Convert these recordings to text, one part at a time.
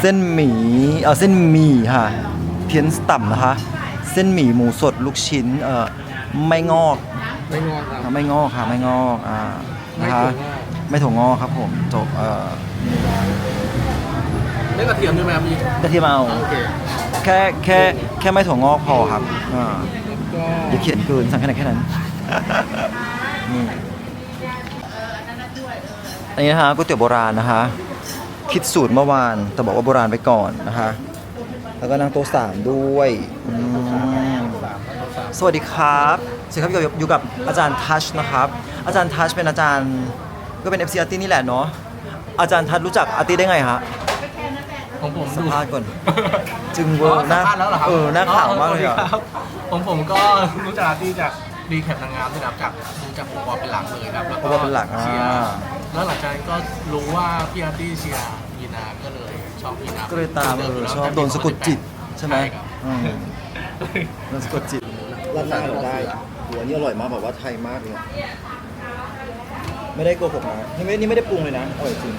เส้นหมี่เออเส้นหมี่ค่ะ เพี้ยนต่ำนะคะ เส้นหมี่หมูสดลูกชิ้นเออไม่งอก ไม่งอกครับอ่าไม่งอกค่ะไม่งอกอ่านะคะไม่ถั่วงอกครับผมจบเออไม่กระเทียมใช่ไหมครับพี่กระเทียมเอาโอเคแค่แค่แค่ไม่ถั่วงอกพอครับอ่าก็อย่าเขียนเกินสั่งแค่ไหนแค่นั้นนี่อันนี้นะคะก๋วยเตี๋ยวโบราณนะคะ คิดสูตรเมื่อวานแต่บอกว่าโบราณไปก่อนนะคะ แล้วก็นั่งโต๊ะสามด้วยอืมสวัสดีครับสวัสดีครับอยู่กับอยู่กับอาจารย์ทัชนะครับ อาจารย์ทัชเป็นอาจารย์ก็เป็น FC อาร์ตี้นี่แหละเนาะอาจารย์ทัชรู้จักอาร์ตี้ได้ไงฮะของผมสัมดูภาษณ์ก่อน จึงเวอร์หน้าสัมภษณ์แล้วเหรอครับเออหน้าขาวมากเลยอะสวัสดีครับ ผมผมก็รู้จักอาร์ตี้จากดีแคปนางงามด้วยนะครับจากดูจากโอปอลเป็นหลักเลยครับแล้วโอปอลเป็นหลักอ่า เชียร์ แล้วหลังจากนั้นก็รู้ว่าพี่อาร์ตี้เชียร์มีนา ก็เลยชอบมีนาก็เลยตามเออดิชอบโดนสะกดจิตใช่ไหมครับอืมโดนสะกดจิต ราดหน้าเราได้หัวนี่อร่อยมากแบบว่าไทยมากเลยอะไม่ได้โกหกนะนี่ไม่นี่ไม่ได้ปรุงเลยนะอร่อยจริง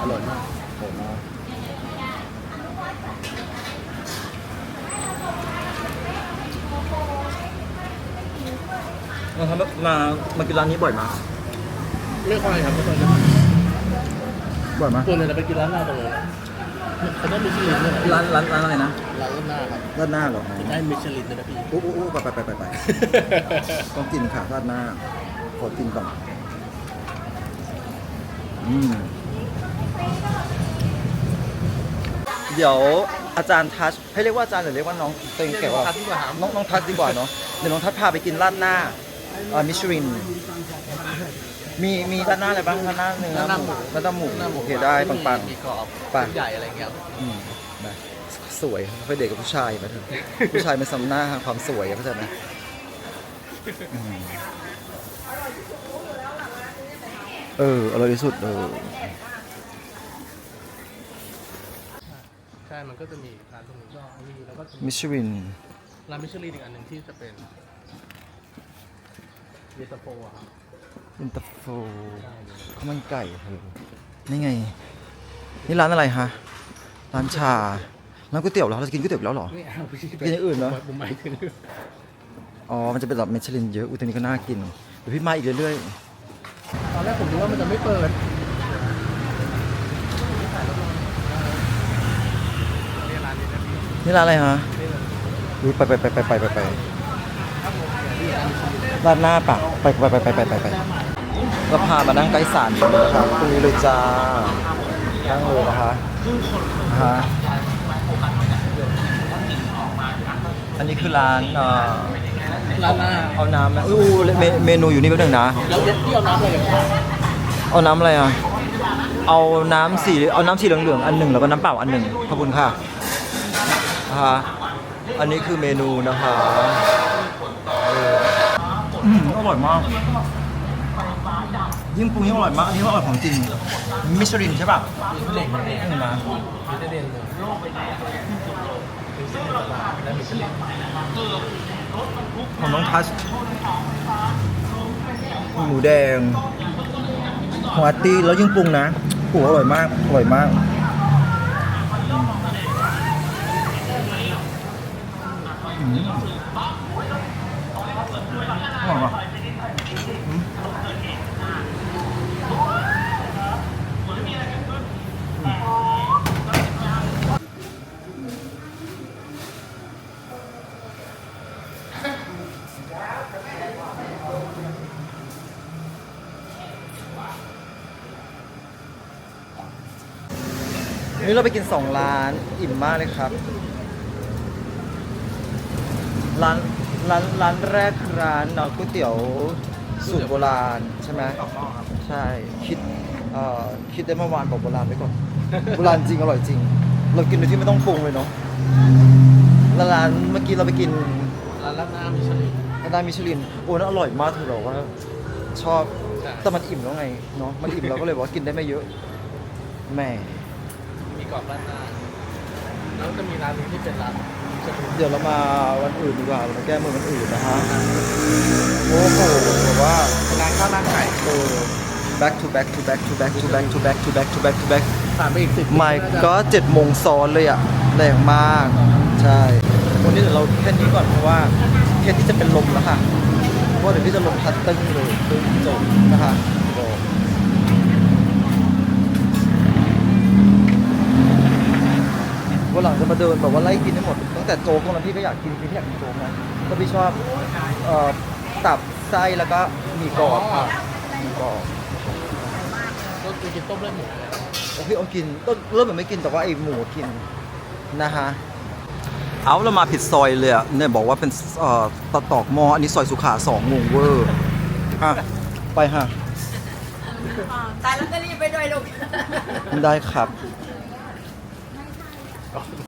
อร่อยมากอร่อยมากมาทำมามากินร้านนี้บ่อยมาก ไม่ค่อยครับไม่ค่อยนะบ่อยมากตัวเนี่ยจะไปกินร้านหน้าตรงเลยเขาได้มิชลินด้วยเหรอร้านร้านร้านอะไรนะร้านหน้าครับราดหน้าเหรอได้มิชลินด้วยนะพี่ อู้อู้อู้ไปไปไปไปไปต้องกินค่ะราดหน้าขอกินก่อนอืมเดี๋ยวอาจารย์ทัชให้เรียกว่าอาจารย์หรือเรียกว่าน้องเต็งแก่ว่าทัชดีกว่าครับ น้องน้องทัชดีกว่าเนาะเดี๋ยวน้องทัชพาไปกินราดหน้าเอ่อมิชลิน มีมีราดหน้าอะไรบ้างราดหน้าเนื้อราดหน้าหมูราดหน้าหมูโอเคได้ปังปังมีกรอบไปใหญ่อะไรเงี้ยๆอืมไปสวยไปเด็กกับผู้ชายมาเถอะผู้ชายมันสำหน้าความสวยเข้าใจไหมอืมเอออร่อยที่สุดเออใช่ มันก็จะมีร้านตรงนี้ก็มีแล้วก็จะมีมิชลินร้านมิชลินอีกอันหนึ่งที่จะเป็นเยสโปอะครับ อินเตอร์โฟข้าวมันไก่เธอนี่ไง นี่ร้านอะไรฮะ ร้านชา ร้านก๋วยเตี๋ยวเหรอ เราจะกินก๋วยเตี๋ยวอีกแล้วเหรอ ไม่เอาพี่เป็นอย่างอื่นเหรอ ผมหมายถึงอ๋อ มันจะเป็นแบบมิชลินเยอะ อุ้ยตรงนี้ก็น่ากินเดี๋ยวพี่มาอีกเรื่อยตอนแรกผมคิดว่ามันจะไม่เปิดนี่ร้านนี้นะพี่ๆนี่ร้านอะไรฮะนี่เลยอุ้ยไปไปไปไปไปไปไปร้านหน้าปะไปไปไปไปไปไปไป ก็พามานั่งใกล้ศาลกันนะครับตรงนี้เลยจ้านั่งเลยนะคะนะฮะอันนี้คือร้านเอ่อร้านหน้าเอาน้ำไหมอู้เมเมนูอยู่นี่แป๊บนึงนะ แล้วพี่เอาน้ำอะไรอย่างเงี้ยเอาน้ำอะไรอะ เอาน้ำสีเอาน้ำสีเหลืองๆอันหนึ่งแล้วก็น้ำเปล่าอันหนึ่งขอบคุณค่ะนะคะอันนี้คือเมนูนะคะเอออืมอร่อยมาก ยิ่งปรุงยิ่งอร่อยมาก อันนี้อร่อยของจริง มิชลินใช่ป่ะเด็กเห็นไหมเด่นเลยมีเส้นตลาดและมิชลินของน้องทัชหมูแดงของอาร์ตี้แล้วยิ่งปรุงนะโอ้โหอร่อยมากอร่อยมากอืมอร่อยว่ะอืมวั นนี้เราไปกินสองร้าน อิ่มมากเลยครับ ร้านร้านร้านแรกคือร้านเอ่อก๋วยเตี๋ยวสูตรโบราณใช่ไหมใช่คิดเอ่อคิดได้เมื่อวานบอกโบราณไปก่อน โบราณจริงอร่อยจริง เรากินโดยที่ไม่ต้องปรุงเลยเนาะแล้วร้านเมื่อกี้เราไปกินร้านราดหน้ามิชลินร้านมิชลินโอ้น่าอร่อยมากเธอบอกว่า ชอบแต่มันอิ่มแล้วไงเนาะมันอิ่มเราก็เลยบอกว่ากินได้ไม่เยอะแหม่ มีกรอบราดหน้าแล้วจะมีร้านนี้ที่เป็นร้านมิชลินเดี๋ยวเรามาวันอื่นดีกว่าเรามาแก้มือวันอื่นนะฮะโอ้โหแบบว่าเป็นร้านข้าวหน้าไก่เออ back to back to back to back to back to back to back to back to back ผ่านไปอีกสิบไม่ก็เจ็ดโมงซ้อนเลยอะแรงมาก ใช่ วันนี้เดี๋ยวเราแค่นี้ก่อนเพราะว่าเทสที่จะเป็นลมแล้วค่ะเพราะว่าเดี๋ยวพี่จะลงพัดตึ้งเลยตึ้งจบนะคะ วันหลังจะมาเดินแบบว่าไล่กินให้หมด ตั้งแต่โจ๊กตรงนั้นพี่ก็อยากกินพี่อยากกินโจ๊กนะก็พี่ชอบเอ่อตับไส้แล้วก็หมีกรอบค่ะหมีกรอบก็คือกินต้มเลือดหมูเลยโอเคเอากินต้นเริ่มเหมือนไม่กินแต่ว่าไอหมูกินนะฮะเอาเรามาผิดซอยเลยอะเนี่ยบอกว่าเป็นเอ่อตะตอกมออันนี้ซอยสุขาสองงงเวอร์อะไปฮะตายแล้วก็รีบไปด้วยลูกได้ครับ off.